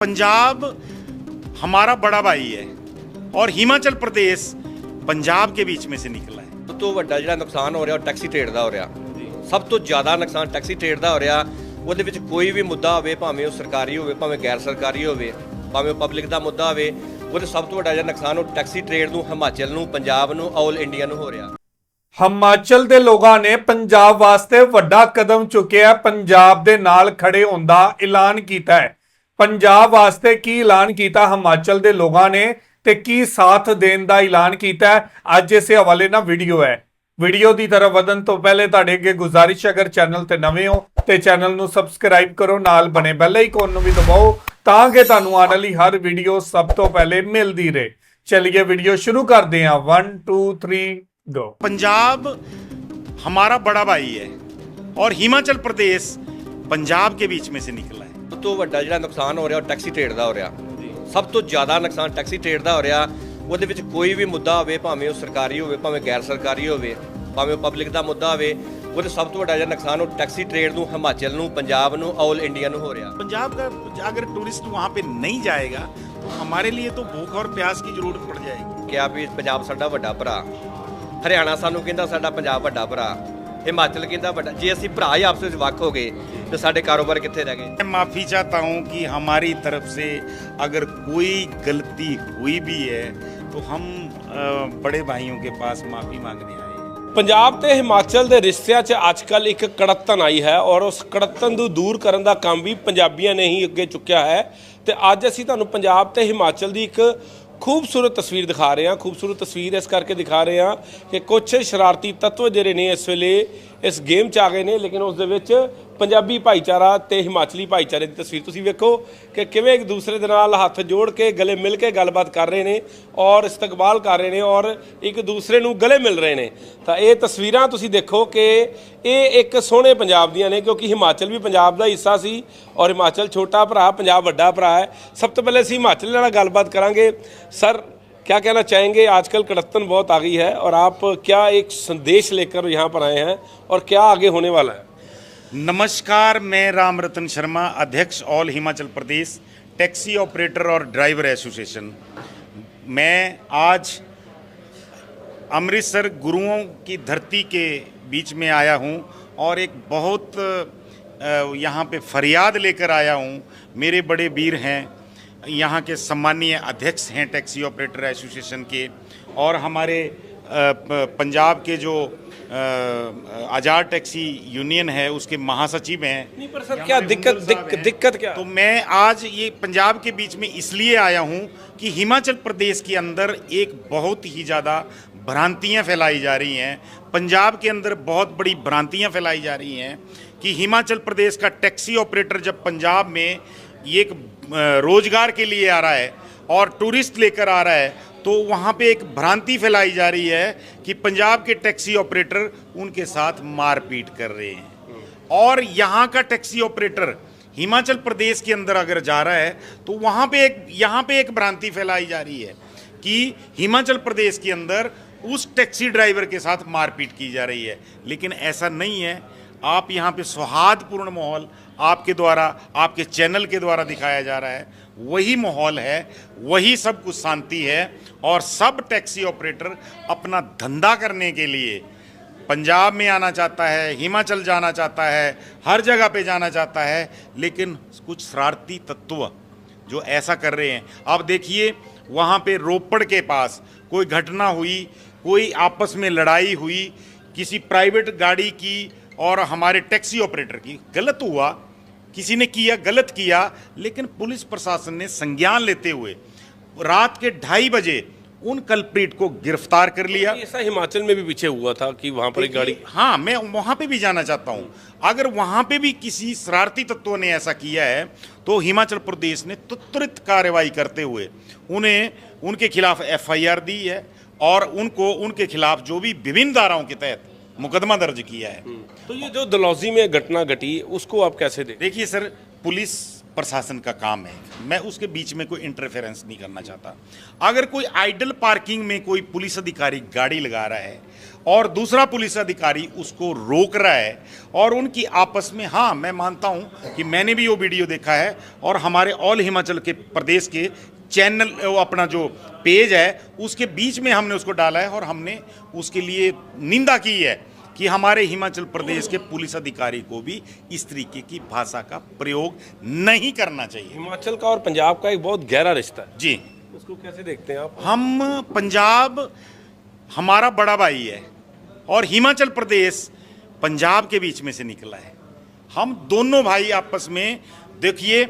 पंजाब हमारा बड़ा भाई है और हिमाचल प्रदेश पंजाब के बीच में से निकला है ਸਭ ਤੋਂ ਵੱਡਾ ਜਿਹੜਾ ਨੁਕਸਾਨ ਹੋ ਰਿਹਾ ਉਹ ਟੈਕਸੀ ਟ੍ਰੇਡ ਦਾ ਹੋ ਰਿਹਾ ਸਭ ਤੋਂ ਜ਼ਿਆਦਾ ਨੁਕਸਾਨ ਟੈਕਸੀ ਟ੍ਰੇਡ ਦਾ ਹੋ ਰਿਹਾ ਉਹਦੇ ਵਿੱਚ ਕੋਈ ਵੀ ਮੁੱਦਾ ਹੋਵੇ ਭਾਵੇਂ ਉਹ ਸਰਕਾਰੀ ਹੋਵੇ ਭਾਵੇਂ ਗੈਰ ਸਰਕਾਰੀ ਹੋਵੇ ਭਾਵੇਂ ਉਹ ਪਬਲਿਕ ਦਾ ਮੁੱਦਾ ਹੋਵੇ ਉਹਦੇ ਸਭ ਤੋਂ ਵੱਡਾ ਜਿਹੜਾ ਨੁਕਸਾਨ ਉਹ ਟੈਕਸੀ ਟ੍ਰੇਡ ਨੂੰ ਹਿਮਾਚਲ ਨੂੰ ਪੰਜਾਬ ਨੂੰ ਆਲ ਇੰਡੀਆ ਨੂੰ ਹੋ ਰਿਹਾ ਹਿਮਾਚਲ ਦੇ ਲੋਕਾਂ ਨੇ ਪੰਜਾਬ ਵਾਸਤੇ ਵੱਡਾ ਕਦਮ ਚੁੱਕਿਆ ਪੰਜਾਬ ਦੇ ਨਾਲ ਖੜੇ ਹੋਣ ਦਾ ਐਲਾਨ ਕੀਤਾ ਹੈ ਪੰਜਾਬ ਵਾਸਤੇ ਕੀ ਐਲਾਨ ਕੀਤਾ ਹਿਮਾਚਲ ਦੇ ਲੋਕਾਂ ਨੇ ਤੇ ਕੀ ਸਾਥ ਦੇਣ ਦਾ ਐਲਾਨ ਕੀਤਾ ਹੈ ਅੱਜ ਇਸੇ ਹਵਾਲੇ ਨਾਲ ਵੀਡੀਓ ਹੈ ਵੀਡੀਓ ਦੀ ਤਰਫ ਵਧਣ ਤੋਂ ਪਹਿਲੇ ਤੁਹਾਡੇ ਅੱਗੇ ਗੁਜ਼ਾਰਿਸ਼ ਹੈ, ਅਗਰ ਚੈਨਲ ਤੇ ਨਵੇਂ ਹੋ ਤੇ ਚੈਨਲ ਨੂੰ ਸਬਸਕ੍ਰਾਈਬ ਕਰੋ ਨਾਲ ਬਣੇ ਬੈਲ ਆਈਕਨ ਨੂੰ ਵੀ ਦਬਾਓ ਤਾਂ ਕਿ ਤੁਹਾਨੂੰ ਆਉਣ ਵਾਲੀ ਹਰ ਵੀਡੀਓ ਸਭ ਤੋਂ ਪਹਿਲੇ ਮਿਲਦੀ ਰਹੇ ਚਲਿਏ ਵੀਡੀਓ ਸ਼ੁਰੂ ਕਰਦੇ ਹਾਂ 1 2 3 ਗੋ पंजाब हमारा बड़ा भाई है और हिमाचल प्रदेश पंजाब के बीच में से निकला है ਸਭ ਤੋਂ ਵੱਡਾ ਜਿਹੜਾ ਨੁਕਸਾਨ ਹੋ ਰਿਹਾ ਉਹ ਟੈਕਸੀ ਟ੍ਰੇਡ ਦਾ ਹੋ ਰਿਹਾ। ਸਭ ਤੋਂ ਜ਼ਿਆਦਾ ਨੁਕਸਾਨ ਟੈਕਸੀ ਟ੍ਰੇਡ ਦਾ ਹੋ ਰਿਹਾ। ਉਹਦੇ ਵਿੱਚ ਕੋਈ ਵੀ ਮੁੱਦਾ ਹੋਵੇ ਭਾਵੇਂ ਉਹ ਸਰਕਾਰੀ ਹੋਵੇ ਭਾਵੇਂ ਗੈਰ ਸਰਕਾਰੀ ਹੋਵੇ ਭਾਵੇਂ ਉਹ ਪਬਲਿਕ ਦਾ ਮੁੱਦਾ ਹੋਵੇ ਉਹਦੇ ਸਭ ਤੋਂ ਵੱਡਾ ਜਿਹੜਾ ਨੁਕਸਾਨ ਉਹ ਟੈਕਸੀ ਟ੍ਰੇਡ ਨੂੰ ਹਿਮਾਚਲ ਨੂੰ ਪੰਜਾਬ ਨੂੰ ਆਲ ਇੰਡੀਆ ਨੂੰ ਹੋ ਰਿਹਾ। ਪੰਜਾਬ ਦਾ ਅਗਰ ਟੂਰਿਸਟ ਵਹਾਂ ਪੇ ਨਹੀਂ ਜਾਏਗਾ ਤਾਂ ਹਮਾਰੇ ਲਈ ਤਾਂ ਭੂਖ ਔਰ ਪਿਆਸ ਦੀ ਜ਼ਰੂਰਤ ਪੜ ਜਾਏਗੀ। ਕਿ ਆ ਵੀ ਪੰਜਾਬ ਸਾਡਾ ਵੱਡਾ ਭਰਾ। ਹਰਿਆਣਾ ਸਾਨੂੰ ਕਹਿੰਦਾ ਸਾਡਾ ਪੰਜਾਬ ਵੱਡਾ ਭਰਾ। ਹਿਮਾਚਲ ਕਹਿੰਦਾ ਵੱਡਾ ਜੇ ਅਸੀਂ ਭਰਾ ਹੀ ਆਪਸ ਵਿੱਚ ਵੱਖ ਹੋ ਗਏ ਤੇ ਸਾਡੇ ਕਾਰੋਬਾਰ ਕਿੱਥੇ ਰਹਿ ਗਏ मैं माफ़ी चाहता हूँ कि हमारी तरफ से अगर कोई गलती हुई भी है तो हम अ, बड़े भाइयों के पास माफ़ी मांगने आए हैं ਪੰਜਾਬ ਤੇ ਹਿਮਾਚਲ ਦੇ ਰਿਸ਼ਤਿਆਂ 'ਚ ਅੱਜਕੱਲ ਇੱਕ ਕੜੱਤਨ ਆਈ ਹੈ ਔਰ ਉਸ ਕੜੱਤਨ ਨੂੰ ਦੂਰ ਕਰਨ ਦਾ ਕੰਮ ਵੀ ਪੰਜਾਬੀਆਂ ਨੇ ਹੀ ਅੱਗੇ ਚੁੱਕਿਆ ਹੈ ਤੇ ਅੱਜ ਅਸੀਂ ਤੁਹਾਨੂੰ ਪੰਜਾਬ ਤੇ ਹਿਮਾਚਲ ਦੀ ਇੱਕ ਖੂਬਸੂਰਤ ਤਸਵੀਰ ਦਿਖਾ ਰਹੇ ਹਾਂ, ਖੂਬਸੂਰਤ ਤਸਵੀਰ ਇਸ ਕਰਕੇ ਦਿਖਾ ਰਹੇ ਹਾਂ ਕਿ ਕੁਝ ਸ਼ਰਾਰਤੀ ਤੱਤਵ ਜਿਹੜੇ ਨੇ ਇਸ ਵੇਲੇ ਇਸ ਗੇਮ 'ਚ ਆ ਗਏ ਨੇ, ਲੇਕਿਨ ਉਸ ਦੇ ਵਿੱਚ ਪੰਜਾਬੀ ਭਾਈਚਾਰਾ ਤੇ ਹਿਮਾਚਲੀ ਭਾਈਚਾਰੇ ਦੀ ਤਸਵੀਰ ਤੁਸੀਂ ਵੇਖੋ ਕਿ ਕਿਵੇਂ ਇੱਕ ਦੂਸਰੇ ਦੇ ਨਾਲ ਹੱਥ ਜੋੜ ਕੇ ਗਲੇ ਮਿਲ ਕੇ ਗੱਲਬਾਤ ਕਰ ਰਹੇ ਨੇ ਔਰ ਇਸਤਕਬਾਲ ਕਰ ਰਹੇ ਨੇ ਔਰ ਇੱਕ ਦੂਸਰੇ ਨੂੰ ਗਲੇ ਮਿਲ ਰਹੇ ਨੇ। ਤਾਂ ਇਹ ਤਸਵੀਰਾਂ ਤੁਸੀਂ ਦੇਖੋ ਕਿ ਇਹ ਇੱਕ ਸੋਹਣੇ ਪੰਜਾਬ ਦੀਆਂ ਨੇ, ਕਿਉਂਕਿ ਹਿਮਾਚਲ ਵੀ ਪੰਜਾਬ ਦਾ ਹਿੱਸਾ ਸੀ ਔਰ ਹਿਮਾਚਲ ਛੋਟਾ ਭਰਾ, ਪੰਜਾਬ ਵੱਡਾ ਭਰਾ ਹੈ। ਸਭ ਤੋਂ ਪਹਿਲੇ ਅਸੀਂ ਹਿਮਾਚਲ ਨਾਲ ਗੱਲਬਾਤ ਕਰਾਂਗੇ। ਸਰ क्या कहना चाहेंगे? आजकल कड़त्तन बहुत आ गई है और आप क्या एक संदेश लेकर यहाँ पर आए हैं और क्या आगे होने वाला है? नमस्कार, मैं राम रतन शर्मा, अध्यक्ष all Himachal Pradesh taxi operator और ड्राइवर एसोसिएशन। मैं आज अमृतसर गुरुओं की धरती के बीच में आया हूँ और एक बहुत यहाँ पे फरियाद लेकर आया हूँ। मेरे बड़े वीर हैं यहाँ के सम्मानीय अध्यक्ष हैं टैक्सी ऑपरेटर एसोसिएशन के और हमारे पंजाब के जो आज़ाद टैक्सी यूनियन है उसके महासचिव हैं। नहीं पर सर क्या दिक्कत दिक, दिक्कत क्या? तो मैं आज ये पंजाब के बीच में इसलिए आया हूँ कि हिमाचल प्रदेश के अंदर एक बहुत ही ज़्यादा भ्रांतियाँ फैलाई जा रही हैं। पंजाब के अंदर बहुत बड़ी भ्रांतियाँ फैलाई जा रही हैं कि हिमाचल प्रदेश का टैक्सी ऑपरेटर जब पंजाब में ये एक रोज़गार के लिए आ रहा है और टूरिस्ट लेकर आ रहा है तो वहाँ पे एक भ्रांति फैलाई जा रही है कि पंजाब के टैक्सी ऑपरेटर उनके साथ मारपीट कर रहे हैं। और यहाँ का टैक्सी ऑपरेटर हिमाचल प्रदेश के अंदर अगर जा रहा है तो वहाँ पे एक, यहाँ पे एक भ्रांति फैलाई जा रही है कि हिमाचल प्रदेश के अंदर उस टैक्सी ड्राइवर के साथ मारपीट की जा रही है। लेकिन ऐसा नहीं है। आप यहाँ पे सौहार्दपूर्ण माहौल आपके द्वारा, आपके चैनल के द्वारा दिखाया जा रहा है। वही माहौल है, वही सब कुछ शांति है और सब टैक्सी ऑपरेटर अपना धंधा करने के लिए पंजाब में आना चाहता है, हिमाचल जाना चाहता है, हर जगह पे जाना चाहता है, लेकिन कुछ शरारती तत्व जो ऐसा कर रहे हैं। आप देखिए, वहाँ पे रोपड़ के पास कोई घटना हुई, कोई आपस में लड़ाई हुई, किसी प्राइवेट गाड़ी की और हमारे टैक्सी ऑपरेटर की, गलत हुआ। किसी ने किया गलत किया लेकिन पुलिस प्रशासन ने संज्ञान लेते हुए रात के ढाई बजे उन कल्प्रीट को गिरफ़्तार कर लिया। ऐसा हिमाचल में भी पीछे हुआ था कि वहाँ पर एक गाड़ी हाँ मैं वहाँ पे भी जाना चाहता हूँ। अगर वहाँ पे भी किसी शरारती तत्वों ने ऐसा किया है तो हिमाचल प्रदेश ने त्वरित कार्रवाई करते हुए उन्हें उनके खिलाफ एफआईआर दी है और उनको उनके खिलाफ जो भी विभिन्न धाराओं के तहत मुकदमा दर्ज किया है। तो ये जो दलौजी में घटना घटी उसको आप कैसे देख देखिए सर पुलिस प्रशासन का काम है। मैं उसके बीच में कोई इंटरफेरेंस नहीं करना चाहता। अगर कोई आइडल पार्किंग में कोई पुलिस अधिकारी गाड़ी लगा रहा है और दूसरा पुलिस अधिकारी उसको रोक रहा है और उनकी आपस में हाँ मैं मानता हूँ कि मैंने भी वो वीडियो देखा है और हमारे ऑल हिमाचल के प्रदेश के चैनल वो अपना जो पेज है उसके बीच में हमने उसको डाला है और हमने उसके लिए निंदा की है। कि हमारे हिमाचल प्रदेश के पुलिस अधिकारी को भी इस तरीके की भाषा का प्रयोग नहीं करना चाहिए। हिमाचल का और पंजाब का एक बहुत गहरा रिश्ता है। जी। उसको कैसे देखते हैं आप? हम पंजाब हमारा बड़ा भाई है और हिमाचल प्रदेश पंजाब के बीच में से निकला है। हम दोनों भाई आपस में देखिए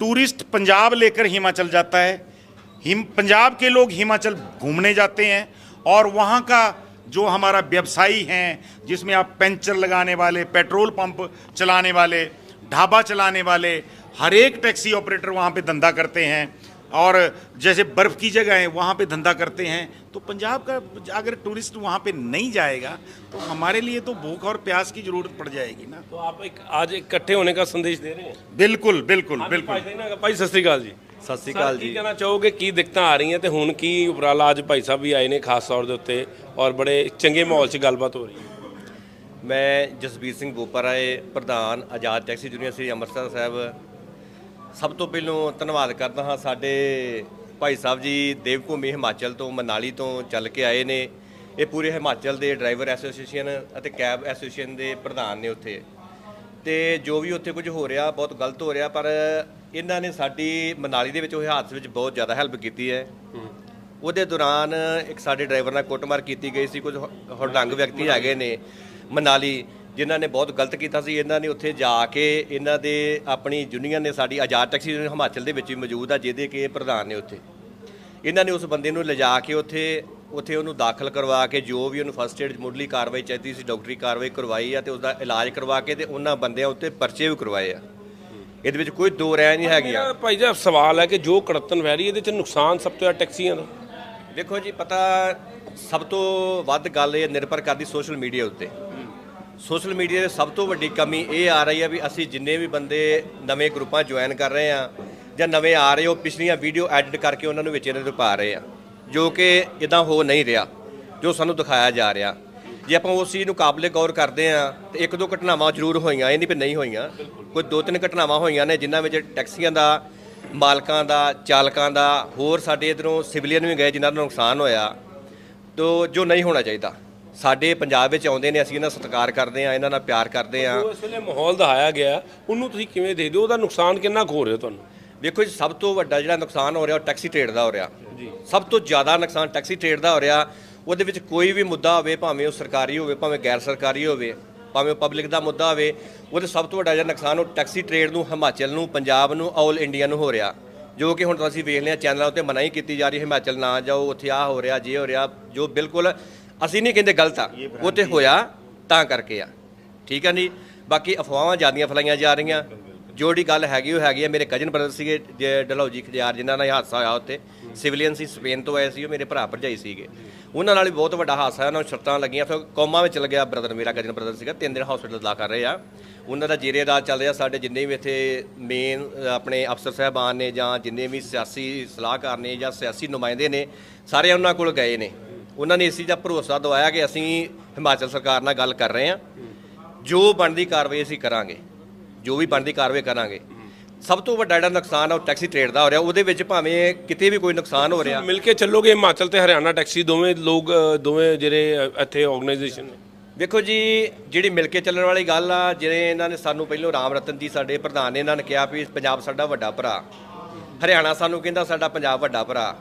टूरिस्ट पंजाब लेकर हिमाचल जाता है। हिम पंजाब के लोग हिमाचल घूमने जाते हैं और वहाँ का जो हमारा व्यवसायी हैं जिसमें आप पेंचर लगाने वाले पेट्रोल पंप चलाने वाले ढाबा चलाने वाले हर एक टैक्सी ऑपरेटर वहाँ पे धंधा करते हैं और जैसे बर्फ़ की जगह है वहाँ पे धंधा करते हैं तो पंजाब का अगर टूरिस्ट वहाँ पे नहीं जाएगा तो हमारे लिए तो भूख और प्यास की ज़रूरत पड़ जाएगी ना तो आप एक आज इकट्ठे होने का संदेश दे रहे हैं ਬਿਲਕੁਲ ਬਿਲਕੁਲ ਬਿਲਕੁਲ ਬਿਲਕੁਲ ਭਾਈ ਸਤਿ ਸ੍ਰੀ ਅਕਾਲ ਜੀ ਸਤਿ ਸ੍ਰੀ ਸਰ, ਅਕਾਲ ਕੀ ਜੀ ਕਹਿਣਾ ਚਾਹੋਗੇ ਕੀ ਦਿੱਕਤਾਂ ਆ ਰਹੀਆਂ ਤੇ ਹੁਣ ਕੀ ਉਪਰਾਲਾ ਅੱਜ ਭਾਈ ਸਾਹਿਬ ਵੀ ਆਏ ਨੇ ਖਾਸ ਤੌਰ ਦੇ ਉੱਤੇ ਔਰ ਬੜੇ ਚੰਗੇ ਮਾਹੌਲ 'ਚ ਗੱਲਬਾਤ ਹੋ ਰਹੀ ਹੈ ਮੈਂ ਜਸਬੀਰ ਸਿੰਘ ਬੋਪਰਾਏ ਪ੍ਰਧਾਨ ਆਜ਼ਾਦ ਟੈਕਸੀ ਯੂਨੀਅਨ ਸ੍ਰੀ ਅੰਮ੍ਰਿਤਸਰ ਸਾਹਿਬ ਸਭ ਤੋਂ ਪਹਿਲਾਂ ਧੰਨਵਾਦ ਕਰਦਾ ਹਾਂ ਸਾਡੇ ਭਾਈ ਸਾਹਿਬ ਜੀ ਦੇਵਭੂਮੀ ਹਿਮਾਚਲ ਤੋਂ ਮਨਾਲੀ ਤੋਂ ਚੱਲ ਕੇ ਆਏ ਨੇ। ਇਹ ਪੂਰੇ ਹਿਮਾਚਲ ਦੇ ਡਰਾਈਵਰ ਐਸੋਸੀਏਸ਼ਨ ਅਤੇ ਕੈਬ ਐਸੋਸੀਏਸ਼ਨ ਦੇ ਪ੍ਰਧਾਨ ਨੇ ਉੱਥੇ। ਤੇ ਜੋ ਵੀ ਉੱਥੇ ਕੁਝ ਹੋ ਰਿਹਾ ਬਹੁਤ ਗਲਤ ਹੋ ਰਿਹਾ ਪਰ ਇਹਨਾਂ ਨੇ ਸਾਡੀ ਮਨਾਲੀ ਦੇ ਵਿੱਚ ਉਹ ਹਾਦਸੇ ਵਿੱਚ ਬਹੁਤ ਜ਼ਿਆਦਾ ਹੈਲਪ ਕੀਤੀ ਹੈ। ਉਹਦੇ ਦੌਰਾਨ ਇੱਕ ਸਾਡੇ ਡਰਾਈਵਰ ਨਾਲ ਕੁੱਟਮਾਰ ਕੀਤੀ ਗਈ ਸੀ ਕੁਝ ਹਰਡੰਗ ਵਿਅਕਤੀ ਹੈਗੇ ਨੇ ਮਨਾਲੀ। ਜਿਨ੍ਹਾਂ ਨੇ ਬਹੁਤ ਗਲਤ ਕੀਤਾ ਸੀ ਇਹਨਾਂ ਨੇ ਉੱਥੇ ਜਾ ਕੇ ਇਹਨਾਂ ਦੇ ਆਪਣੀ ਯੂਨੀਅਨ ਨੇ ਸਾਡੀ ਆਜ਼ਾਦ ਟੈਕਸੀ ਯੂਨੀਅਨ ਹਿਮਾਚਲ ਦੇ ਵਿੱਚ ਵੀ ਮੌਜੂਦ ਆ ਜਿਹਦੇ ਕਿ ਪ੍ਰਧਾਨ ਨੇ ਉੱਥੇ। ਇਹਨਾਂ ਨੇ ਉਸ ਬੰਦੇ ਨੂੰ ਲਿਜਾ ਕੇ ਉੱਥੇ ਉੱਥੇ ਉਹਨੂੰ ਦਾਖਲ ਕਰਵਾ ਕੇ ਜੋ ਵੀ ਉਹਨੂੰ ਫਸਟ ਏਡ ਮੁੱਢਲੀ ਕਾਰਵਾਈ ਚਾਹੀਦੀ ਸੀ ਡਾਕਟਰੀ ਕਾਰਵਾਈ ਕਰਵਾਈ ਆ ਤੇ ਉਹਦਾ ਇਲਾਜ ਕਰਵਾ ਕੇ ਤੇ ਉਹਨਾਂ ਬੰਦਿਆਂ ਉੱਤੇ ਪਰਚੇ ਵੀ ਕਰਵਾਏ ਆ। ਇਹਦੇ ਵਿੱਚ ਕੋਈ ਦੋ ਰਹਿ ਨਹੀਂ ਹੈਗੀਆਂ। ਮੇਰਾ ਭਾਈ ਸਾਹਿਬ ਸਵਾਲ ਹੈ ਕਿ ਜੋ ਕੜਤਨ ਵਹਿ ਰਹੀ ਇਹਦੇ 'ਚ ਨੁਕਸਾਨ ਸਭ ਤੋਂ ਜ਼ਿਆਦਾ ਟੈਕਸੀਆਂ ਦਾ? ਦੇਖੋ ਜੀ ਪਤਾ ਸਭ ਤੋਂ ਵੱਧ ਗੱਲ ਇਹ ਨਿਰਭਰ ਕਰਦੀ ਸੋਸ਼ਲ ਮੀਡੀਆ ਉੱਤੇ। ਸੋਸ਼ਲ ਮੀਡੀਆ ਦੀ ਸਭ ਤੋਂ ਵੱਡੀ ਕਮੀ ਇਹ ਆ ਰਹੀ ਹੈ ਵੀ ਅਸੀਂ ਜਿੰਨੇ ਵੀ ਬੰਦੇ ਨਵੇਂ ਗਰੁੱਪਾਂ ਜੁਆਇਨ ਕਰ ਰਹੇ ਆ ਜਾਂ ਨਵੇਂ ਆ ਰਹੇ ਹੋ, ਪਿਛਲੀਆਂ ਵੀਡੀਓ ਐਡਿਟ ਕਰਕੇ ਉਹਨਾਂ ਨੂੰ ਵਿੱਚ ਇਹਨਾਂ ਦੇ ਪਾ ਰਹੇ ਆ ਜੋ ਕਿ ਇਦਾਂ ਹੋ ਨਹੀਂ ਰਿਹਾ, ਜੋ ਸਾਨੂੰ ਦਿਖਾਇਆ ਜਾ ਰਿਹਾ। ਜੇ ਆਪਾਂ ਉਸ ਚੀਜ਼ ਨੂੰ ਕਾਬਲੇ ਗੌਰ ਕਰਦੇ ਆ ਤੇ ਇੱਕ ਦੋ ਘਟਨਾਵਾਂ ਜ਼ਰੂਰ ਹੋਈਆਂ, ਇਹ ਨਹੀਂ ਵੀ ਨਹੀਂ ਹੋਈਆਂ, ਕੋਈ ਦੋ ਤਿੰਨ ਘਟਨਾਵਾਂ ਹੋਈਆਂ ਨੇ ਜਿਨ੍ਹਾਂ ਵਿੱਚ ਟੈਕਸੀਆਂ ਦਾ, ਮਾਲਕਾਂ ਦਾ, ਚਾਲਕਾਂ ਦਾ, ਹੋਰ ਸਾਡੇ ਇਧਰੋਂ ਸਿਵਲੀਅਨ ਵੀ ਗਏ ਜਿਨ੍ਹਾਂ ਨੂੰ ਨੁਕਸਾਨ ਹੋਇਆ, ਤੋ ਜੋ ਨਹੀਂ ਹੋਣਾ ਚਾਹੀਦਾ। ਸਾਡੇ ਪੰਜਾਬ ਵਿੱਚ ਆਉਂਦੇ ਨੇ ਅਸੀਂ ਇਹਨਾਂ ਦਾ ਸਤਿਕਾਰ ਕਰਦੇ ਆ ਇਹਨਾਂ ਨਾਲ ਪਿਆਰ ਕਰਦੇ ਆ ਇਸ ਵੇਲੇ ਮਾਹੌਲ ਦਿਖਾਇਆ ਗਿਆ ਉਹਨੂੰ ਤੁਸੀਂ ਕਿਵੇਂ ਦੇਖਦੇ ਹੋ? ਉਹਦਾ ਨੁਕਸਾਨ ਕਿੰਨਾ ਕੁ ਹੋ ਰਿਹਾ ਤੁਹਾਨੂੰ? ਵੇਖੋ ਜੀ ਸਭ ਤੋਂ ਵੱਡਾ ਜਿਹੜਾ ਨੁਕਸਾਨ ਹੋ ਰਿਹਾ ਉਹ ਟੈਕਸੀ ਟ੍ਰੇਡ ਦਾ ਹੋ ਰਿਹਾ। ਜੀ। ਸਭ ਤੋਂ ਜ਼ਿਆਦਾ ਨੁਕਸਾਨ ਟੈਕਸੀ ਟ੍ਰੇਡ ਦਾ ਹੋ ਰਿਹਾ। ਉਹਦੇ ਵਿੱਚ ਕੋਈ ਵੀ ਮੁੱਦਾ ਹੋਵੇ ਭਾਵੇਂ ਉਹ ਸਰਕਾਰੀ ਹੋਵੇ ਭਾਵੇਂ ਗੈਰ ਸਰਕਾਰੀ ਹੋਵੇ ਭਾਵੇਂ ਪਬਲਿਕ ਦਾ ਮੁੱਦਾ ਹੋਵੇ ਉਹਦੇ ਸਭ ਤੋਂ ਵੱਡਾ ਜਿਹੜਾ ਨੁਕਸਾਨ ਉਹ ਟੈਕਸੀ ਟ੍ਰੇਡ ਨੂੰ ਹਿਮਾਚਲ ਨੂੰ ਪੰਜਾਬ ਨੂੰ ਆਲ ਇੰਡੀਆ ਨੂੰ ਹੋ ਰਿਹਾ। ਜੋ ਕਿ ਹੁਣ ਅਸੀਂ ਵੇਖ ਲਿਆ ਚੈਨਲਾਂ ਉੱਤੇ ਮਨਾਹੀ ਕੀਤੀ ਜਾ ਰਹੀ ਹੈ ਹਿਮਾਚਲ ਨਾ ਜਾਓ ਉੱਥੇ ਆ ਹੋ ਰਿਹਾ ਜੇ ਹੋ ਰਿਹਾ ਜੋ ਬਿਲਕੁਲ ਅਸੀਂ ਨਹੀਂ ਕਹਿੰਦੇ ਗਲਤ ਆ। ਉਹ ਤੇ ਹੋਇਆ ਤਾਂ ਕਰਕੇ ਆ। ਠੀਕ ਹੈ ਜੀ ਬਾਕੀ ਅਫਵਾਹਾਂ ਜ਼ਿਆਦੀਆਂ ਫੈਲਾਈਆਂ ਜਾ ਰਹੀਆਂ। ਜਿਹੜੀ ਗੱਲ ਹੈਗੀ ਉਹ ਹੈਗੀ ਹੈ ਮੇਰੇ ਕਜ਼ਨ ਬ੍ਰਦਰ ਸੀਗੇ ਜੇ ਡਲਹੌਜੀ ਖਿਆਰ ਜਿਨ੍ਹਾਂ ਨਾਲ ਹਾਦਸਾ ਹੋਇਆ ਉੱਥੇ। ਸਿਵਲੀਅਨ ਸੀ ਸਪੇਨ ਤੋਂ ਆਏ ਸੀ ਉਹ ਮੇਰੇ ਭਰਾ ਭਰਜਾਈ ਸੀਗੇ। ਉਹਨਾਂ ਨਾਲ ਵੀ ਬਹੁਤ ਵੱਡਾ ਹਾਦਸਾ ਉਹਨਾਂ ਨੂੰ ਸ਼ਰਤਾਂ ਲੱਗੀਆਂ। ਫਿਰ ਕੋਮਾ ਵਿੱਚ ਚਲ ਗਿਆ ਬ੍ਰਦਰ ਮੇਰਾ ਕਜ਼ਨ ਬ੍ਰਦਰ ਸੀਗਾ। ਤਿੰਨ ਦਿਨ ਹਸਪੀਟਲ ਦਾਖਲ ਕਰ ਰਹੇ ਆ। ਉਹਨਾਂ ਦਾ ਜੇਰੇ ਇਲਾਜ ਚੱਲ ਰਿਹਾ। ਸਾਡੇ ਜਿੰਨੇ ਵੀ ਇੱਥੇ ਮੇਨ ਆਪਣੇ ਅਫਸਰ ਸਾਹਿਬਾਨ ਨੇ ਜਾਂ ਜਿੰਨੇ ਵੀ ਸਿਆਸੀ ਸਲਾਹਕਾਰ ਨੇ ਜਾਂ ਸਿਆਸੀ ਨੁਮਾਇੰਦੇ ਨੇ ਸਾਰੇ ਉਹਨਾਂ ਕੋਲ ਗਏ ਨੇ। ਉਹਨਾਂ ਨੇ ਇਸ ਚੀਜ਼ ਦਾ ਭਰੋਸਾ ਦਵਾਇਆ ਕਿ ਅਸੀਂ ਹਿਮਾਚਲ ਸਰਕਾਰ ਨਾਲ ਗੱਲ ਕਰ ਰਹੇ ਹਾਂ। ਜੋ ਬਣਦੀ ਕਾਰਵਾਈ ਅਸੀਂ ਕਰਾਂਗੇ ਜੋ ਵੀ ਬਣਦੀ ਕਾਰਵਾਈ ਕਰਾਂਗੇ। ਸਭ ਤੋਂ ਵੱਡਾ ਜਿਹੜਾ ਨੁਕਸਾਨ ਆ ਉਹ ਟੈਕਸੀ ਟ੍ਰੇਡ ਦਾ ਹੋ ਰਿਹਾ। ਉਹਦੇ ਵਿੱਚ ਭਾਵੇਂ ਕਿਤੇ ਵੀ ਕੋਈ ਨੁਕਸਾਨ ਹੋ ਰਿਹਾ। ਮਿਲ ਕੇ ਚੱਲੋਗੇ ਹਿਮਾਚਲ ਤੇ ਹਰਿਆਣਾ ਟੈਕਸੀ ਦੋਵੇਂ ਲੋਕ ਦੋਵੇਂ ਜਿਹੜੇ ਇੱਥੇ ਆਰਗੇਨਾਈਜੇਸ਼ਨ ਨੇ? ਵੇਖੋ ਜੀ ਜਿਹੜੀ ਮਿਲ ਕੇ ਚੱਲਣ ਵਾਲੀ ਗੱਲ ਆ ਜਿਹੜੇ ਇਹਨਾਂ ਨੇ ਸਾਨੂੰ ਪਹਿਲੋਂ ਰਾਮ ਰਤਨ ਜੀ ਸਾਡੇ ਪ੍ਰਧਾਨ ਨੇ ਇਹਨਾਂ ਨੇ ਕਿਹਾ ਵੀ ਪੰਜਾਬ ਸਾਡਾ ਵੱਡਾ ਭਰਾ। ਹਰਿਆਣਾ ਸਾਨੂੰ ਕਹਿੰਦਾ ਸਾਡਾ ਪੰਜਾਬ ਵੱਡਾ ਭਰਾ।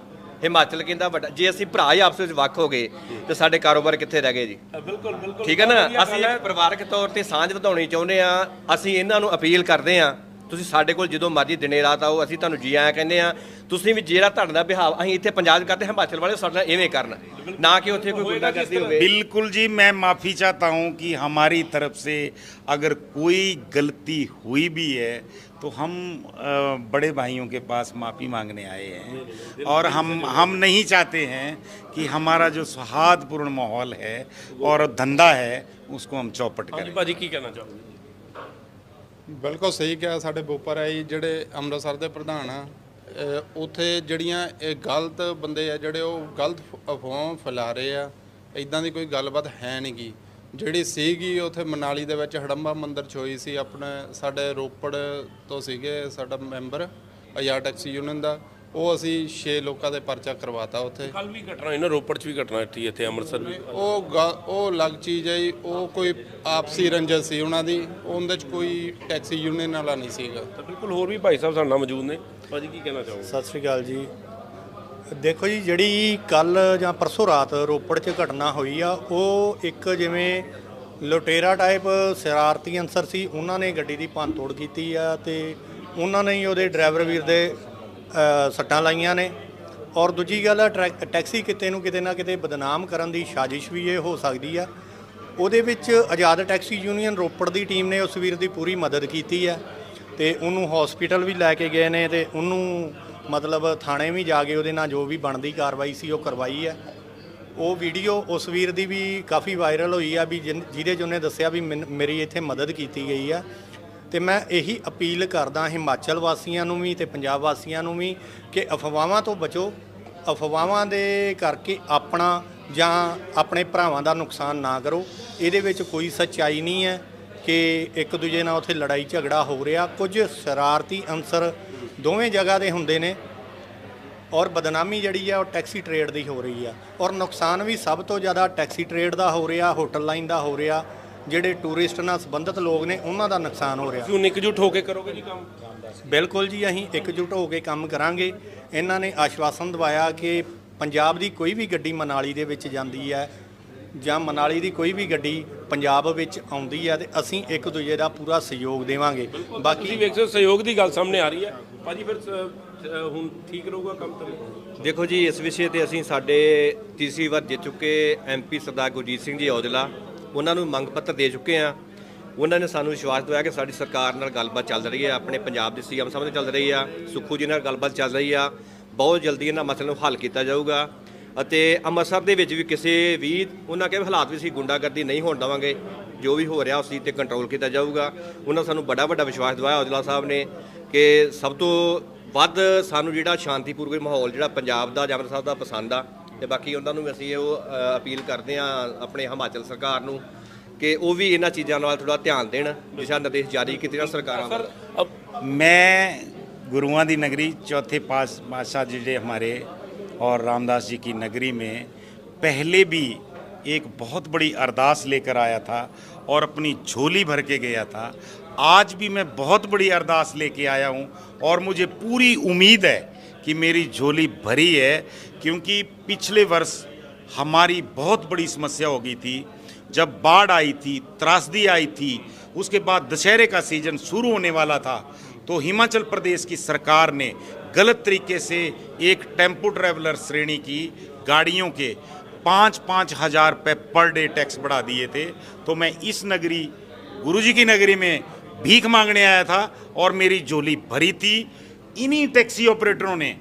ਹਿਮਾਚਲ ਕਹਿੰਦਾ ਵੱਡਾ ਜੇ ਅਸੀਂ ਭਰਾ ਹੀ ਆਪਸ ਵਿੱਚ ਵੱਖ ਹੋ ਗਏ ਤੇ ਸਾਡੇ ਕਾਰੋਬਾਰ ਕਿੱਥੇ ਰਹਿ ਗਏ ਜੀ? ਬਿਲਕੁਲ ਬਿਲਕੁਲ। ਠੀਕ ਹੈ ਨਾ? ਅਸੀਂ ਇੱਕ ਪਰਿਵਾਰਕ ਤੌਰ ਤੇ ਸਾਂਝ ਵਧਾਉਣੀ ਚਾਹੁੰਦੇ ਆ ਅਸੀਂ ਇਹਨਾਂ ਨੂੰ ਅਪੀਲ ਕਰਦੇ ਆ ਤੁਸੀਂ ਸਾਡੇ ਕੋਲ ਜਦੋਂ ਮਰਜ਼ੀ ਦਿਨੇ ਰਾਤ ਆਓ ਅਸੀਂ ਤੁਹਾਨੂੰ ਜੀ ਆਇਆਂ ਕਹਿੰਦੇ ਆ ਤੁਸੀਂ ਵੀ ਜਿਹੜਾ ਤੁਹਾਡਾ ਦਾ ਵਿਹਾਰ ਅਸੀਂ ਇੱਥੇ ਪੰਜਾਬ 'ਚ ਕਰਦੇ ਹਿਮਾਚਲ ਵਾਲੇ ਸਾਡੇ ਨਾਲ ਇਵੇਂ ਕਰਨ ਨਾ ਕਿ ਉੱਥੇ ਕੋਈ ਗੁੰਡਾਗਰਦੀ ਹੋਵੇ बिल्कुल जी मैं माफ़ी चाहता हूं कि हमारी तरफ से अगर कोई गलती हुई भी है तो हम अ, बड़े भाइयों के पास माफ़ी मांगने आए हैं और हम हम नहीं चाहते हैं कि हमारा जो सौहार्दपूर्ण माहौल है और धंधा है उसको हम चौपट ਹਾਂਜੀ करें ਭਾਜੀ ਕੀ ਕਹਿਣਾ ਚਾਹੋਗੇ ਬਿਲਕੁਲ ਸਹੀ ਕਿਹਾ ਸਾਡੇ ਬੋਪਰ ਆਈ ਜਿਹੜੇ ਅੰਮ੍ਰਿਤਸਰ ਦੇ ਪ੍ਰਧਾਨ ਆ, ਅਹ ਉੱਥੇ ਜਿਹੜੀਆਂ ਇਹ ਗਲਤ ਬੰਦੇ ਆ, ਜਿਹੜੇ ਉਹ ਗਲਤ ਫ- ਫੈਲਾ ਰਹੇ ਆ ਇਦਾਂ ਦੀ ਕੋਈ ਗੱਲਬਾਤ ਹੈ ਨਹੀਂ ਗੀ। ਜਿਹੜੀ ਸੀਗੀ ਉੱਥੇ ਮਨਾਲੀ ਦੇ ਵਿੱਚ ਹੜੰਬਾ ਮੰਦਿਰ 'ਚ ਹੋਈ ਸੀ, ਆਪਣੇ ਸਾਡੇ ਰੋਪੜ ਤੋਂ ਸੀਗੇ ਸਾਡਾ ਮੈਂਬਰ ਆਜ਼ਾਦ ਟੈਕਸੀ ਯੂਨੀਅਨ ਦਾ ਉਹ ਅਸੀਂ 6 ਲੋਕਾਂ ਦੇ ਪਰਚਾ ਕਰਵਾਤਾ ਉੱਥੇ। ਕੱਲ ਵੀ ਘਟਨਾ ਹੋਈ ਨਾ ਰੋਪੜ 'ਚ ਵੀ ਘਟਨਾ ਇੱਥੇ ਇੱਥੇ ਅੰਮ੍ਰਿਤਸਰ ਵੀ। ਉਹ ਗ- ਉਹ ਅਲੱਗ ਚੀਜ਼ ਹੈ ਜੀ ਉਹ ਕੋਈ ਆਪਸੀ ਰੰਜਨ ਸੀ ਉਹਨਾਂ ਦੀ ਉਹਦੇ 'ਚ ਕੋਈ ਟੈਕਸੀ ਯੂਨੀਅਨ ਵਾਲਾ ਨਹੀਂ ਸੀਗਾ। ਤਾਂ ਬਿਲਕੁਲ ਹੋਰ ਵੀ ਭਾਈ ਸਾਹਿਬ ਸਾਡੇ ਨਾਲ ਮੌਜੂਦ ਨੇ। ਭਾਜੀ ਕੀ ਕਹਿਣਾ ਚਾਹੋਗੇ? ਸਤਿ ਸ੍ਰੀ ਅਕਾਲ ਜੀ। ਦੇਖੋ ਜੀ ਜਿਹੜੀ ਕੱਲ ਜਾਂ ਪਰਸੋਂ ਰਾਤ ਰੋਪੜ 'ਚ ਘਟਨਾ ਹੋਈ ਆ ਉਹ ਇੱਕ ਜਿਵੇਂ ਲੁਟੇਰਾ ਟਾਈਪ ਸ਼ਰਾਰਤੀ ਅਨਸਰ ਸੀ ਉਹਨਾਂ ਨੇ ਗੱਡੀ ਦੀ ਭੰਨਤੋੜ ਕੀਤੀ ਆ ਤੇ ਉਹਨਾਂ ਨੇ ਹੀ ਉਹਦੇ ਡਰਾਈਵਰ ਵੀਰ ਦੇ ਸੱਟਾਂ ਲਾਈਆਂ ਨੇ। ਔਰ ਦੂਜੀ ਗੱਲ ਆ, ਟਰੈਕ- ਟੈਕਸੀ ਕਿਤੇ ਨੂੰ ਕਿਤੇ ਨਾ ਕਿਤੇ ਬਦਨਾਮ ਕਰਨ ਦੀ ਸਾਜ਼ਿਸ਼ ਵੀ ਇਹ ਹੋ ਸਕਦੀ ਆ। ਉਹਦੇ ਵਿੱਚ ਆਜ਼ਾਦ ਟੈਕਸੀ ਯੂਨੀਅਨ ਰੋਪੜ ਦੀ ਟੀਮ ਨੇ ਉਸ ਵੀਰ ਦੀ ਪੂਰੀ ਮਦਦ ਕੀਤੀ ਹੈ ਤੇ ਉਹਨੂੰ ਹਸਪੀਟਲ ਵੀ ਲੈ ਕੇ ਗਏ ਨੇ ਤੇ ਉਹਨੂੰ ਮਤਲਬ ਥਾਣੇ ਵੀ ਜਾ ਕੇ ਉਹਦੇ ਨਾਲ ਜੋ ਵੀ ਬਣਦੀ ਕਾਰਵਾਈ ਸੀ ਉਹ ਕਰਵਾਈ ਹੈ ਉਹ ਵੀਡੀਓ ਉਸ ਵੀਰ ਦੀ ਵੀ ਕਾਫੀ ਵਾਇਰਲ ਹੋਈ ਆ ਵੀ ਜਿਨ- ਜਿਹਦੇ 'ਚ ਉਹਨੇ ਦੱਸਿਆ ਵੀ ਮੈਨ- ਮੇਰੀ ਇੱਥੇ ਮਦਦ ਕੀਤੀ ਗਈ ਆ। ਤੇ ਮੈਂ ਇਹੀ ਅਪੀਲ ਕਰਦਾ ਹਿਮਾਚਲ ਵਾਸੀਆਂ ਨੂੰ ਵੀ ਤੇ ਪੰਜਾਬ ਵਾਸੀਆਂ ਨੂੰ ਵੀ ਕਿ ਅਫਵਾਹਾਂ ਤੋਂ ਬਚੋ, ਅਫਵਾਹਾਂ ਦੇ ਕਰਕੇ ਆਪਣਾ ਜਾਂ ਆਪਣੇ ਭਰਾਵਾਂ ਦਾ ਨੁਕਸਾਨ ਨਾ ਕਰੋ। ਇਹਦੇ ਵਿੱਚ ਕੋਈ ਸੱਚਾਈ ਨਹੀਂ ਹੈ ਕਿ ਇੱਕ ਦੂਜੇ ਨਾਲ ਉੱਥੇ ਲੜਾਈ ਝਗੜਾ ਹੋ ਰਿਹਾ। ਕੁਝ ਸ਼ਰਾਰਤੀ ਅੰਸਰ ਦੋਵੇਂ ਜਗ੍ਹਾ ਦੇ ਹੁੰਦੇ ਨੇ ਔਰ ਬਦਨਾਮੀ ਜਿਹੜੀ ਆ ਉਹ ਟੈਕਸੀ ਟ੍ਰੇਡ ਦੀ ਹੋ ਰਹੀ ਆ। ਔਰ ਨੁਕਸਾਨ ਵੀ ਸਭ ਤੋਂ ਜ਼ਿਆਦਾ ਟੈਕਸੀ ਟ੍ਰੇਡ ਦਾ ਹੋ ਰਿਹਾ, ਹੋਟਲ ਲਾਈਨ ਦਾ ਹੋ ਰਿਹਾ। ਜਿਹੜੇ ਟੂਰਿਸਟ ਨਾਲ ਸੰਬੰਧਿਤ ਲੋਕ ਨੇ ਉਹਨਾਂ ਦਾ ਨੁਕਸਾਨ ਹੋ ਰਿਹਾ। ਕਿਉਂ ਨਿਕਜੁੱਟ ਹੋ ਕੇ ਕਰੋਗੇ ਜੀ ਕੰਮ? ਬਿਲਕੁਲ ਜੀ ਅਸੀਂ ਇਕਜੁੱਟ ਹੋ ਕੇ ਕੰਮ ਕਰਾਂਗੇ। ਇਹਨਾਂ ਨੇ ਆਸ਼ਵਾਸਨ ਦਵਾਇਆ ਕਿ ਪੰਜਾਬ ਦੀ ਕੋਈ ਵੀ ਗੱਡੀ ਮਨਾਲੀ ਦੇ ਵਿੱਚ ਜਾਂਦੀ ਹੈ ਜਾਂ ਮਨਾਲੀ ਦੀ ਕੋਈ ਵੀ ਗੱਡੀ ਪੰਜਾਬ ਵਿੱਚ ਆਉਂਦੀ ਹੈ ਤੇ ਅਸੀਂ ਇੱਕ ਦੂਜੇ ਦਾ ਪੂਰਾ ਸਹਿਯੋਗ ਦੇਵਾਂਗੇ। ਤੁਸੀਂ ਬਾਕੀ ਵੇਖ ਸਕਦੇ ਹੋ ਸਹਿਯੋਗ ਦੀ ਗੱਲ ਸਾਹਮਣੇ ਆ ਰਹੀ ਹੈ। ਭਾਜੀ ਫਿਰ ਅ, ਹੁਣ ਠੀਕ ਰਹੂਗਾ ਕੰਮ ਤਾਂ? ਦੇਖੋ ਜੀ ਇਸ ਵਿਸ਼ੇ ਤੇ ਅਸੀਂ ਸਾਡੇ ਤੀਸਰੀ ਵਾਰ ਜਿੱਤ ਚੁੱਕੇ ਐਮਪੀ ਸਰਦਾਰ ਗੁਰਜੀਤ ਸਿੰਘ ਜੀ ਔਜਲਾ। ਉਹਨਾਂ ਨੂੰ ਮੰਗ ਪੱਤਰ ਦੇ ਚੁੱਕੇ ਆ ਉਹਨਾਂ ਨੇ ਸਾਨੂੰ ਵਿਸ਼ਵਾਸ ਦਿਵਾਇਆ ਕਿ ਸਾਡੀ ਸਰਕਾਰ ਨਾਲ ਗੱਲਬਾਤ ਚੱਲ ਰਹੀ ਹੈ, ਆਪਣੇ ਪੰਜਾਬ ਦੇ ਸੀਐਮ ਸਾਹਿਬ ਨਾਲ ਚੱਲ ਰਹੀ ਆ, ਸੁਖੂ ਜੀ ਨਾਲ ਗੱਲਬਾਤ ਚੱਲ ਰਹੀ ਆ। ਬਹੁਤ ਜਲਦੀ ਇਹਨਾਂ ਮਸਲੇ ਨੂੰ ਹੱਲ ਕੀਤਾ ਜਾਊਗਾ ਅਤੇ ਅੰਮ੍ਰਿਤਸਰ ਦੇ ਵਿੱਚ ਵੀ ਕਿਸੇ ਵੀ ਉਹਨਾਂ ਕੇ ਹਾਲਾਤ ਵਿੱਚ ਅਸੀਂ ਗੁੰਡਾਗਰਦੀ ਨਹੀਂ ਹੋਣ ਦੇਵਾਂਗੇ, ਜੋ ਵੀ ਹੋ ਰਿਹਾ ਉਸ ਚੀਜ਼ ਤੇ ਕੰਟਰੋਲ ਕੀਤਾ ਜਾਊਗਾ। ਉਹਨਾਂ ਸਾਨੂੰ ਬੜਾ ਵੱਡਾ ਵਿਸ਼ਵਾਸ ਦਿਵਾਇਆ ਔਜਲਾ ਸਾਹਿਬ ਨੇ ਕਿ ਸਭ ਤੋਂ ਵੱਧ ਸਾਨੂੰ ਜਿਹੜਾ ਸ਼ਾਂਤੀਪੂਰਵਕ ਮਾਹੌਲ ਜਿਹੜਾ ਪੰਜਾਬ ਦਾ ਜਾਂ ਅੰਮ੍ਰਿਤਸਰ ਦਾ ਪਸੰਦ ਆ ਤੇ ਬਾਕੀ ਉਹਨਾਂ ਨੂੰ ਅਸੀਂ ਉਹ ਅ, ਅਪੀਲ ਕਰਦੇ ਆ ਆਪਣੇ ਹਿਮਾਚਲ ਸਰਕਾਰ ਨੂੰ ਕਿ ਉਹ ਵੀ ਇਹਨਾਂ ਚੀਜ਼ਾਂ ਨਾਲ ਥੋੜਾ ਧਿਆਨ ਦੇਣ ਦਿਸ਼ਾ ਨਿਰਦੇਸ਼ ਜਾਰੀ ਕੀਤੇ ਜਾਣ ਸਰਕਾਰਾਂ ਸਰ ਵੱਲੋਂ ਅ, मैं गुरुओं की नगरी चौथे पास पातशाह जी हमारे और रामदास जी की नगरी में पहले भी एक बहुत बड़ी अरदास लेकर आया था और अपनी झोली भर के गया था आज भी मैं बहुत बड़ी अरदास लेके आया हूँ और मुझे पूरी उम्मीद है कि मेरी झोली भरी है, क्योंकि पिछले वर्ष हमारी बहुत बड़ी समस्या हो गई थी। जब बाढ़ आई थी, त्रासदी आई थी, उसके बाद दशहरे का सीज़न शुरू होने वाला था तो हिमाचल प्रदेश की सरकार ने गलत तरीके से एक टेंपो ट्रैवलर श्रेणी की गाड़ियों के पाँच पाँच हज़ार रुपये पर डे टैक्स बढ़ा दिए थे। तो मैं इस नगरी, गुरुजी की नगरी में भीख मांगने आया था और मेरी झोली भरी थी। इन्हीं टैक्सी ऑपरेटरों ने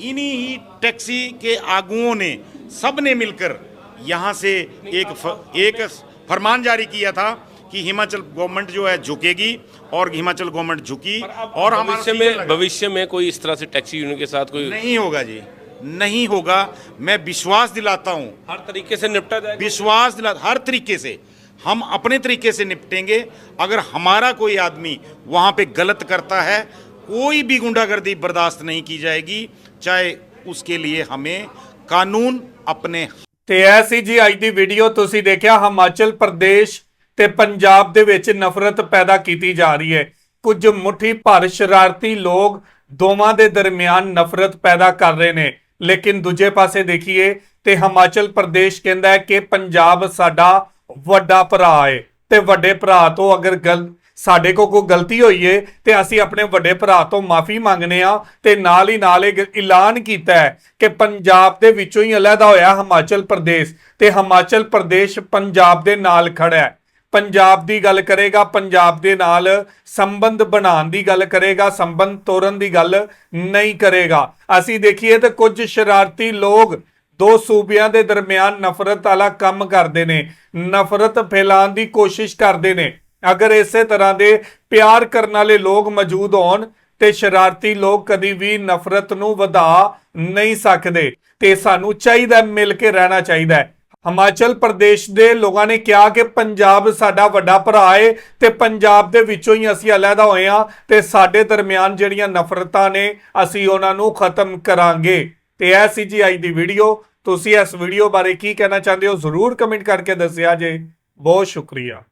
इन्हीं ही टैक्सी के आगुओं ने सबने मिलकर यहाँ से एक फ, एक फरमान जारी किया था कि हिमाचल गवर्नमेंट जो है झुकेगी और हिमाचल गवर्नमेंट झुकी और भविष्य में भविष्य में कोई इस तरह से टैक्सी यूनियन के साथ कोई नहीं होगा जी नहीं होगा। मैं विश्वास दिलाता हूँ। हर तरीके से निपटा जाएगा। विश्वास दिला हर तरीके से। हम अपने तरीके से निपटेंगे। अगर हमारा कोई आदमी वहाँ पे गलत करता है कोई भी गुंडागर्दी बर्दाश्त नहीं की जाएगी चाहे उसके लिए हमें कानून अपने ਤੇ ਇਹ ਸੀ ਜੀ ਅੱਜ ਦੀ ਵੀਡੀਓ ਤੁਸੀਂ ਦੇਖਿਆ ਹਿਮਾਚਲ ਪ੍ਰਦੇਸ਼ ਤੇ ਪੰਜਾਬ ਦੇ ਵਿੱਚ ਨਫ਼ਰਤ ਪੈਦਾ ਕੀਤੀ ਜਾ ਰਹੀ ਹੈ ਕੁਝ ਮੁਠੀ ਭਰ ਸ਼ਰਾਰਤੀ ਲੋਕ ਦੋਵਾਂ ਦੇ ਦਰਮਿਆਨ ਨਫ਼ਰਤ ਪੈਦਾ ਕਰ ਰਹੇ ਨੇ ਲੇਕਿਨ ਦੂਜੇ ਪਾਸੇ ਦੇਖੀਏ ਤੇ ਹਿਮਾਚਲ ਪ੍ਰਦੇਸ਼ ਕਹਿੰਦਾ ਹੈ ਕਿ ਪੰਜਾਬ ਸਾਡਾ ਵੱਡਾ ਭਰਾ ਹੈ ਤੇ ਵੱਡੇ ਭਰਾ ਤੋਂ ਅਗਰ ਗਲ ਸਾਡੇ ਕੋ ਕੋਈ ਗਲਤੀ ਹੋਈ ਏ ਤੇ ਅਸੀਂ ਆਪਣੇ ਵੱਡੇ ਭਰਾ ਤੋਂ ਮਾਫੀ ਮੰਗਨੇ ਆ ਤੇ ਨਾਲ ਹੀ ਨਾਲ ਇਹ ਐਲਾਨ ਕੀਤਾ ਹੈ ਕਿ ਪੰਜਾਬ ਦੇ ਵਿੱਚੋਂ ਹੀ ਅਲੱਗਾ ਹੋਇਆ ਹਿਮਾਚਲ ਪ੍ਰਦੇਸ਼ ਤੇ ਹਿਮਾਚਲ ਪ੍ਰਦੇਸ਼ ਪੰਜਾਬ ਦੇ ਨਾਲ ਖੜਾ ਹੈ। ਪੰਜਾਬ ਦੀ ਗੱਲ ਕਰੇਗਾ, ਪੰਜਾਬ ਦੇ ਨਾਲ ਸੰਬੰਧ ਬਣਾਉਣ ਦੀ ਗੱਲ ਕਰੇਗਾ, ਸੰਬੰਧ ਤੋੜਨ ਦੀ ਗੱਲ ਨਹੀਂ ਕਰੇਗਾ। ਅਸੀਂ ਦੇਖੀਏ ਤੇ ਕੁਝ ਸ਼ਰਾਰਤੀ ਲੋਕ ਦੋ ਸੂਬਿਆਂ ਦੇ ਦਰਮਿਆਨ ਨਫ਼ਰਤ ਵਾਲਾ ਕੰਮ ਕਰਦੇ ਨੇ, ਨਫ਼ਰਤ ਫੈਲਾਉਣ ਦੀ ਕੋਸ਼ਿਸ਼ ਕਰਦੇ ਨੇ। ਅਗਰ ਇਸੇ ਤਰ੍ਹਾਂ ਦੇ ਪਿਆਰ ਕਰਨ ਵਾਲੇ ਲੋਕ ਮੌਜੂਦ ਹੋਣ ਤੇ ਸ਼ਰਾਰਤੀ ਲੋਕ ਕਦੀ ਵੀ ਨਫ਼ਰਤ ਨੂੰ ਵਧਾ ਨਹੀਂ ਸਕਦੇ, ਤੇ ਸਾਨੂੰ ਚਾਹੀਦਾ ਮਿਲ ਕੇ ਰਹਿਣਾ ਚਾਹੀਦਾ ਹੈ। ਹਿਮਾਚਲ ਪ੍ਰਦੇਸ਼ ਦੇ ਲੋਕਾਂ ਨੇ ਕਿਹਾ ਕਿ ਪੰਜਾਬ ਸਾਡਾ ਵੱਡਾ ਭਰਾ ਏ ਤੇ ਪੰਜਾਬ ਦੇ ਵਿੱਚੋਂ ਹੀ ਅਸੀਂ ਅਲੱਗਾ ਹੋਏ ਹਾਂ ਤੇ ਸਾਡੇ ਦਰਮਿਆਨ ਜਿਹੜੀਆਂ ਨਫ਼ਰਤਾਂ ਨੇ ਅਸੀਂ ਉਹਨਾਂ ਨੂੰ ਖਤਮ ਕਰਾਂਗੇ। ਤੇ ਇਹ ਸੀ ਜੀ ਅੱਜ ਦੀ ਵੀਡੀਓ। ਤੁਸੀਂ ਇਸ ਵੀਡੀਓ ਬਾਰੇ ਕੀ ਕਹਿਣਾ ਚਾਹੁੰਦੇ ਹੋ ਜ਼ਰੂਰ ਕਮੈਂਟ ਕਰਕੇ ਦੱਸਿਆ ਜੇ। ਬਹੁਤ ਸ਼ੁਕਰੀਆ।